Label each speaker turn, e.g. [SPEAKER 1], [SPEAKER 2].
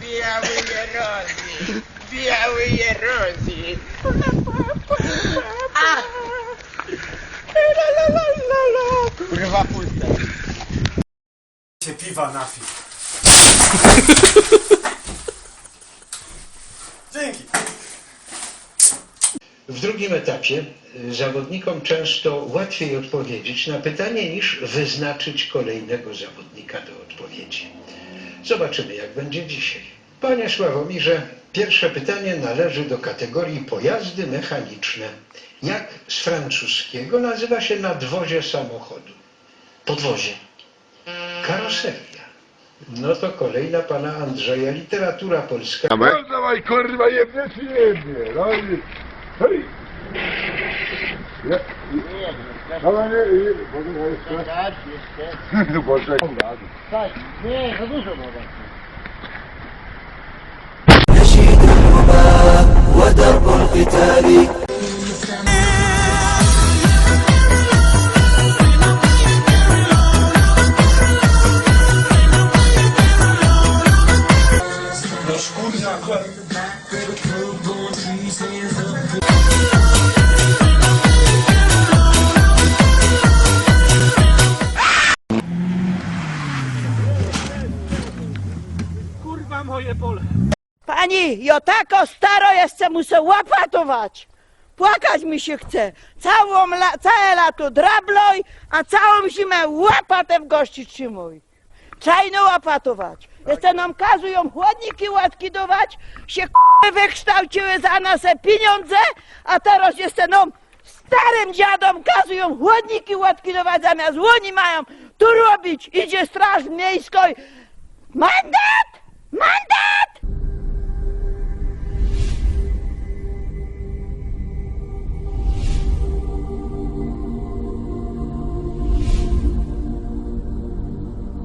[SPEAKER 1] Via Rosie! Via Rosie!
[SPEAKER 2] się piwa napił. Dzięki.
[SPEAKER 3] W drugim etapie y, zawodnikom często łatwiej odpowiedzieć na pytanie niż wyznaczyć kolejnego zawodnika do odpowiedzi. Zobaczymy, jak będzie dzisiaj. Panie Sławomirze, pierwsze pytanie należy do kategorii pojazdy mechaniczne. Jak z francuskiego nazywa się nadwozie samochodu?
[SPEAKER 4] Podwozie.
[SPEAKER 3] Karoseria. No to kolejna pana Andrzeja, literatura polska.
[SPEAKER 5] No dawaj kurwa jebnie czy jebnie, no i... Hej! Ja, ale nie, nie, poczekaj jeszcze.
[SPEAKER 1] Tak, jeszcze.
[SPEAKER 5] No poczekaj.
[SPEAKER 1] Tak, nie, za dużo woda.
[SPEAKER 4] نشيد Kurwa moje pole.
[SPEAKER 6] Pani, ja tako staro jeszcze muszę łapatować. Płakać mi się chce. Całą la, całe lato drabloj, a całą zimę łapatę w gości trzymuj. Czajno łapatować. Jeszcze nam kazują chłodniki łatkidować, się k***y wykształciły za nas pieniądze, a teraz jeszcze nam starym dziadom kazują chłodniki łatkidować, zamiast łoni mają tu robić. Idzie straż miejska. i- Mandat! Mandat!